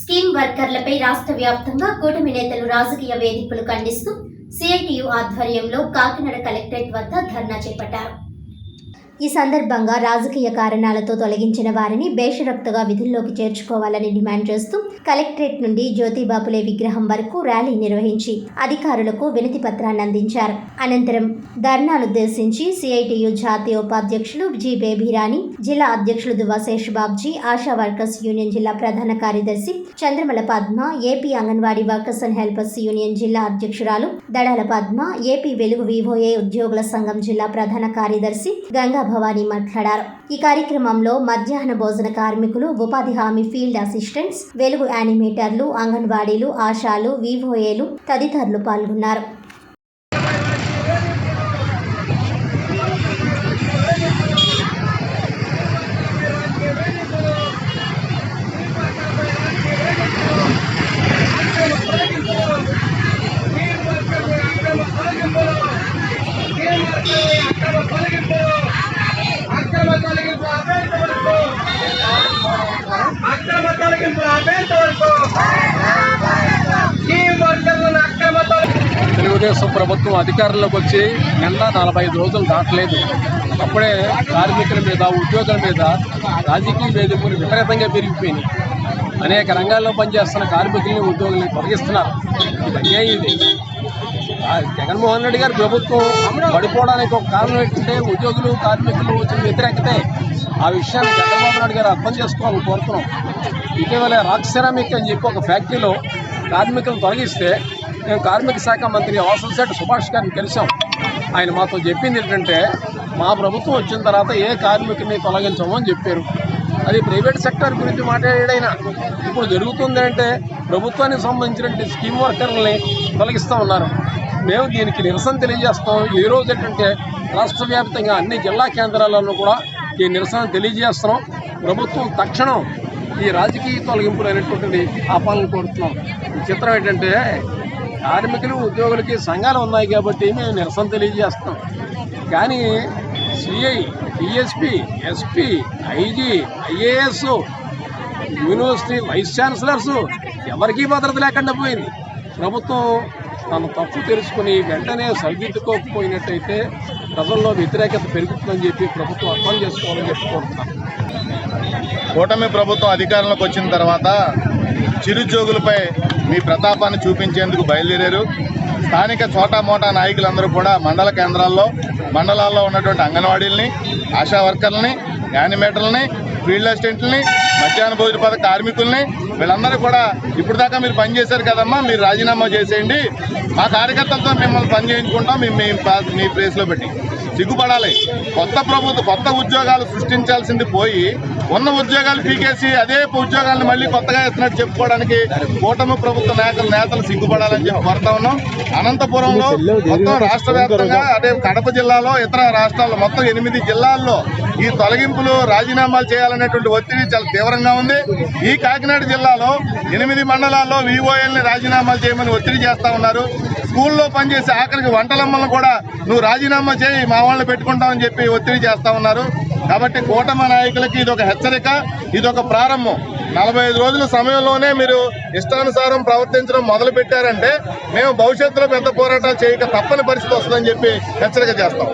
Scheme వర్కర్లపై రాష్ట్ర వ్యాప్తంగా కూటమి నేతలు రాజకీయ వేధింపులు ఖండిస్తూ సిఐటియు ఆధ్వర్యంలో కాకినాడ కలెక్టరేట్ వద్ద ధర్నా చేపట్టారు. ఈ సందర్భంగా రాజకీయ కారణాలతో తొలగించిన వారిని బేషరప్తుగా విధుల్లోకి చేర్చుకోవాలని డిమాండ్ చేస్తూ కలెక్టరేట్ నుండి జ్యోతిబాపులే విగ్రహం వరకు ర్యాలీ నిర్వహించి అధికారులకు వినతి పత్రాన్ని అందించారు. అనంతరం ధర్నానుద్దేశించి సిఐటియు జాతీయ ఉపాధ్యక్షులు జి బేబీరాణి జిల్లా అధ్యక్షులు దువాశేష్ బాబ్జీ ఆశా వర్కర్స్ యూనియన్ జిల్లా ప్రధాన కార్యదర్శి Chandramala Padma AP Anganwadi workers and helpers union జిల్లా అధ్యక్షురాలు దడాల పద్మ ఏపీ వెలుగు వివోఏ ఉద్యోగుల సంఘం జిల్లా ప్రధాన కార్యదర్శి గంగా భవానీ మాట్లాడారు. ఈ కార్యక్రమంలో మధ్యాహ్న భోజన కార్మికులు ఉపాధి హామీ ఫీల్డ్ అసిస్టెంట్స్ వెలుగు యానిమేటర్లు అంగన్వాడీలు ఆశాలు వివోఏలు తదితరులు పాల్గొన్నారు. తెలుగుదేశం ప్రభుత్వం అధికారంలోకి వచ్చి నిన్న నలభై ఐదు రోజులు దాటలేదు. అప్పుడే కార్మికుల మీద ఉద్యోగుల మీద రాజకీయ వేదికలు విపరీతంగా పెరిగిపోయినాయి. అనేక రంగాల్లో పనిచేస్తున్న కార్మికుల్ని ఉద్యోగుల్ని తొలగిస్తున్నారు ఇది అన్యాయం ఇది. జగన్మోహన్ రెడ్డి గారి ప్రభుత్వం పడిపోవడానికి ఒక కారణం ఏంటంటే ఉద్యోగులు కార్మికులు వచ్చిన వ్యతిరేకతే. ఆ విషయాన్ని చంద్రబాబు నాయుడు గారు అర్థం చేసుకోవాలని కోరుతున్నాం. ఇటీవల రాక్ సెరామిక్ అని చెప్పి ఒక ఫ్యాక్టరీలో కార్మికులను తొలగిస్తే మేము కార్మిక శాఖ మంత్రి వాసంశెట్టి సుభాష్ గారిని కలిసాం ఆయన మాతో చెప్పింది ఏంటంటే మా ప్రభుత్వం వచ్చిన తర్వాత ఏ కార్మికుడిని తొలగించము అని చెప్పారు. అది ప్రైవేట్ సెక్టర్ గురించి మాట్లాడాడైనా. ఇప్పుడు జరుగుతుంది అంటే ప్రభుత్వానికి సంబంధించిన స్కీమ్ వర్కర్లని తొలగిస్తూ ఉన్నారు. మేము దీనికి నిరసన తెలియజేస్తాం. ఈ రోజు ఏంటంటే రాష్ట్ర వ్యాప్తంగా అన్ని జిల్లా కేంద్రాలను కూడా ఈ నిరసన తెలియజేస్తున్నాం. ప్రభుత్వం తక్షణం ఈ రాజకీయ తొలగింపులు అనేటువంటిది ఆపాలని కోరుతున్నాం. ఈ చిత్రం ఏంటంటే కార్మికులు ఉద్యోగులకి సంఘాలు ఉన్నాయి కాబట్టి మేము నిరసన తెలియజేస్తాం కానీ CI DSP SP IG IAS university vice chancellors ఎవరికీ భద్రత లేకుండా పోయింది. ప్రభుత్వం తన తప్పు తెలుసుకుని వెంటనే సరిదిద్దుకోకపోయినట్టయితే ప్రజల్లో వ్యతిరేకత పెరుగుతుందని చెప్పి ప్రభుత్వం అర్థం చేసుకోవాలని చెప్పుకుంటున్నాను కూటమి ప్రభుత్వం అధికారంలోకి వచ్చిన తర్వాత చిరుద్యోగులపై మీ ప్రతాపాన్ని చూపించేందుకు బయలుదేరారు. స్థానిక చోటా మోటా నాయకులందరూ కూడా మండల కేంద్రాల్లో మండలాల్లో ఉన్నటువంటి అంగన్వాడీలని ఆశా వర్కర్లని యానిమేటర్లని ఫీల్డ్ అసిస్టెంట్లని మధ్యాహ్న భోజన పథక కార్మికుల్ని వీళ్ళందరూ కూడా ఇప్పుడు దాకా మీరు పనిచేశారు కదమ్మా మీరు రాజీనామా చేసేయండి. మా కార్యకర్తలతో మిమ్మల్ని పని చేయించుకుంటాం మేము మీ పా- మీ ప్లేస్లో పెట్టి. సిగ్గుపడాలి కొత్త ప్రభుత్వం కొత్త ఉద్యోగాలు సృష్టించాల్సింది పోయి ఉన్న ఉద్యోగాలు పీకేసి అదే ఉద్యోగాలను మళ్ళీ కొత్తగా ఇస్తున్నట్టు చెప్పుకోవడానికి కూటమి ప్రభుత్వ నేతలు నేతలు సిగ్గుపడాలని చెప్పి కోరుతా ఉన్నాం. అనంతపురంలో మొత్తం రాష్ట్ర వ్యాప్తంగా అదే కడప జిల్లాలో ఇతర రాష్ట్రాల్లో మొత్తం ఎనిమిది జిల్లాల్లో ఈ తొలగింపులు రాజీనామాలు చేయాలనేటువంటి ఒత్తిడి చాలా తీవ్రంగా ఉంది. ఈ కాకినాడ జిల్లాలో ఎనిమిది మండలాల్లో వివోఎల్ని రాజీనామాలు చేయమని ఒత్తిడి చేస్తా ఉన్నారు. స్కూల్లో పనిచేసే ఆఖరికి వంటలమ్మలను కూడా నువ్వు రాజీనామా చేయి మా వాళ్ళని పెట్టుకుంటామని చెప్పి ఒత్తిడి చేస్తా ఉన్నారు. కాబట్టి కూటమి నాయకులకి ఇది ఒక హెచ్చరిక ఇది ఒక ప్రారంభం. నలభై ఐదు రోజుల సమయంలోనే మీరు ఇష్టానుసారం ప్రవర్తించడం మొదలు పెట్టారంటే మేము భవిష్యత్తులో పెద్ద పోరాటాలు చేయక తప్పని పరిస్థితి వస్తుందని చెప్పి హెచ్చరిక చేస్తాం.